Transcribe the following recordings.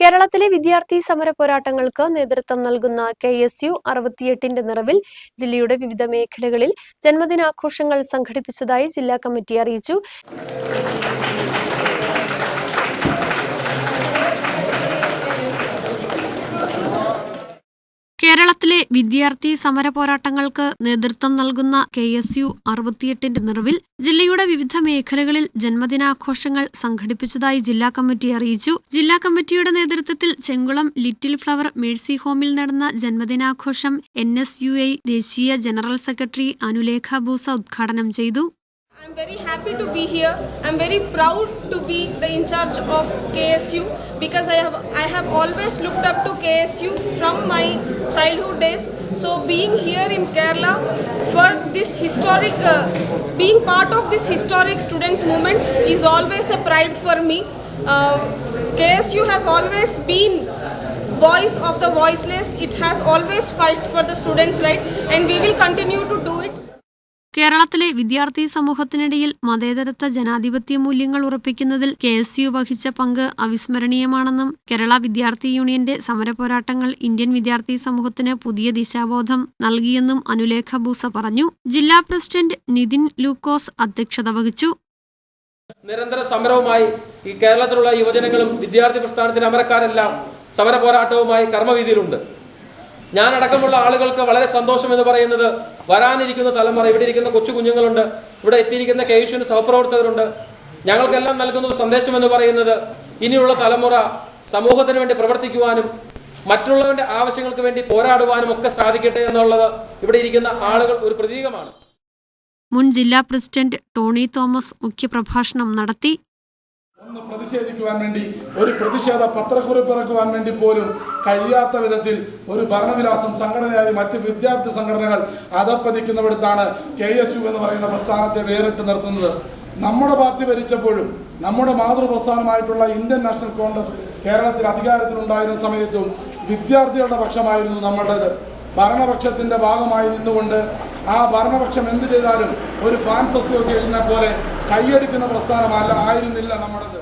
കേരളത്തിലെ വിദ്യാർത്ഥി സമര പോരാട്ടങ്ങൾക്ക് നേതൃത്വം നൽകുന്ന കെ എസ് യു അറുപത്തിയെട്ടിന്റെ നിറവിൽ ജില്ലയുടെ വിവിധ മേഖലകളിൽ ജന്മദിനാഘോഷങ്ങൾ സംഘടിപ്പിച്ചതായി ജില്ലാ കമ്മിറ്റി അറിയിച്ചു. കേരളത്തിലെ വിദ്യാർത്ഥി സമര പോരാട്ടങ്ങൾക്ക് നേതൃത്വം നൽകുന്ന കെ എസ് യു അറുപത്തിയെട്ടിന്റെ നിറവിൽ ജില്ലയുടെ വിവിധ മേഖലകളിൽ ജന്മദിനാഘോഷങ്ങൾ സംഘടിപ്പിച്ചതായി ജില്ലാ കമ്മിറ്റി അറിയിച്ചു. ജില്ലാ കമ്മിറ്റിയുടെ നേതൃത്വത്തിൽ ചെങ്കുളം ലിറ്റിൽ ഫ്ലവർ മേഴ്സി ഹോമിൽ നടന്ന ജന്മദിനാഘോഷം എൻ എസ് യു ഐ ദേശീയ ജനറൽ സെക്രട്ടറി അനുലേഖ ബൂസ ഉദ്ഘാടനം ചെയ്തു. I'm very happy to be here. I'm very proud to be the in charge of KSU because I have I have always looked up to KSU from my childhood days. So being here in Kerala for this historic uh, being part of this historic students movement is always a pride for me. Uh, KSU has always been voice of the voiceless. It has always fight for the students' right and we will continue to do it. കേരളത്തിലെ വിദ്യാർത്ഥി സമൂഹത്തിനിടയിൽ മതേതരത്വ ജനാധിപത്യ മൂല്യങ്ങൾ ഉറപ്പിക്കുന്നതിൽ K S U വഹിച്ച പങ്ക് അവിസ്മരണീയമാണെന്നും കേരള വിദ്യാർത്ഥി യൂണിയന്റെ സമരപോരാട്ടങ്ങൾ Indian വിദ്യാർത്ഥി സമൂഹത്തിന് പുതിയ ദിശാബോധം നൽകിയെന്നും അനുലേഖ ബൂസ പറഞ്ഞു. ജില്ലാ പ്രസിഡന്റ് നിതിൻ ലൂക്കോസ് അധ്യക്ഷത വഹിച്ചു. നിരന്തര സമരവുമായി ഈ കേരളത്തിലുള്ള യുവജനങ്ങളും വിദ്യാർത്ഥി പ്രസ്ഥാനത്തിന് അമരക്കാരെല്ലാം സമര പോരാട്ടവുമായി കർമ്മവീതിയിലുണ്ട്. ഞാനടക്കമുള്ള ആളുകൾക്ക് വളരെ സന്തോഷം എന്ന് പറയുന്നത് വരാനിരിക്കുന്ന തലമുറ ഇവിടെ ഇരിക്കുന്ന കൊച്ചു കുഞ്ഞുങ്ങളുണ്ട് ഇവിടെ എത്തിയിരിക്കുന്ന കേശുവിന് സഹപ്രവർത്തകരുണ്ട്. ഞങ്ങൾക്കെല്ലാം നൽകുന്ന സന്ദേശം എന്ന് പറയുന്നത് ഇനിയുള്ള തലമുറ സമൂഹത്തിന് വേണ്ടി പ്രവർത്തിക്കുവാനും മറ്റുള്ളവരുടെ ആവശ്യങ്ങൾക്ക് വേണ്ടി പോരാടുവാനും ഒക്കെ സാധിക്കട്ടെ എന്നുള്ളത് ഇവിടെ ഇരിക്കുന്ന ആളുകൾ ഒരു പ്രതീകമാണ്. മുൻ ജില്ലാ പ്രസിഡന്റ് ടോണി തോമസ് മുഖ്യപ്രഭാഷണം നടത്തി ഒന്ന് പ്രതിഷേധിക്കുവാൻ വേണ്ടി ഒരു പ്രതിഷേധ പത്രക്കുറിപ്പ് ഇറക്കുവാൻ വേണ്ടി പോലും കഴിയാത്ത വിധത്തിൽ ഒരു ഭരണവിലാസം സംഘടനയായി മറ്റ് വിദ്യാർത്ഥി സംഘടനകൾ അധപ്പതിക്കുന്നിടത്താണ് കെ എസ് യു എന്ന് പറയുന്ന പ്രസ്ഥാനത്തെ വേറിട്ട് നിർത്തുന്നത്. നമ്മുടെ പാർട്ടി ഭരിച്ചപ്പോഴും നമ്മുടെ മാതൃപ്രസ്ഥാനമായിട്ടുള്ള ഇന്ത്യൻ നാഷണൽ കോൺഗ്രസ് കേരളത്തിൽ അധികാരത്തിലുണ്ടായിരുന്ന സമയത്തും വിദ്യാർത്ഥികളുടെ പക്ഷമായിരുന്നു നമ്മളുടേത്. ഭരണപക്ഷത്തിന്റെ ഭാഗമായി നിന്നുകൊണ്ട് ആ ഭരണപക്ഷം എന്ത് ചെയ്താലും ഒരു ഫാൻസ് അസോസിയേഷനെ പോലെ കൈയടിക്കുന്ന പ്രസ്ഥാനമല്ല ആയിരുന്നില്ല നമ്മുടേത്.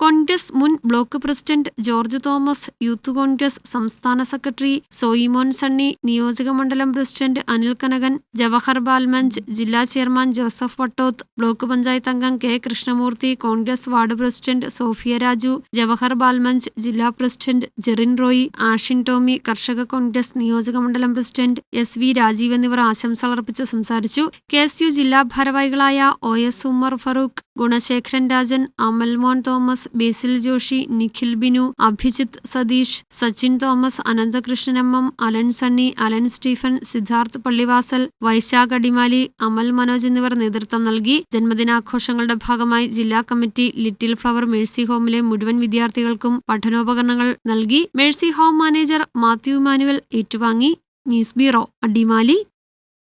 കോൺഗ്രസ് മുൻ block president George Thomas youth Congress സംസ്ഥാന സെക്രട്ടറി സോയിമോൻ സണ്ണി നിയോജകമണ്ഡലം പ്രസിഡന്റ് അനിൽ കനകൻ ജവഹർ ബാൽമഞ്ച് ജില്ലാ chairman Joseph Vattoth block panchayat അംഗം K Krishnamoorthy Congress ward president Sophia Raju Jawahar Balmanch ജില്ലാ president Jerin Roy Ashin Tommy കർഷക കോൺഗ്രസ് നിയോജകമണ്ഡലം പ്രസിഡന്റ് എസ് വി രാജീവ് എന്നിവർ ആശംസകൾ അർപ്പിച്ച് സംസാരിച്ചു. കെ എസ് യു ജില്ലാ ഭാരവാഹികളായ O S Umar Farooq Gunasekharan Rajan Amalmon Thomas Basil Joshy Nikhil Binu Abhijith Satheesh Sachin Thomas Ananthakrishnan M M Alan Sunny Alan Stephen Siddharth Pallivasal Vaisakh Adimali Amal Manoj എന്നിവർ നേതൃത്വം നൽകി ജന്മദിനാഘോഷങ്ങളുടെ ഭാഗമായി ജില്ലാ committee little flower mercy ഹോമിലെ മുഴുവൻ വിദ്യാർത്ഥികൾക്കും പഠനോപകരണങ്ങൾ നൽകി. Mercy home manager Mathew Manuel ഏറ്റുവാങ്ങി. News bureau Adimali.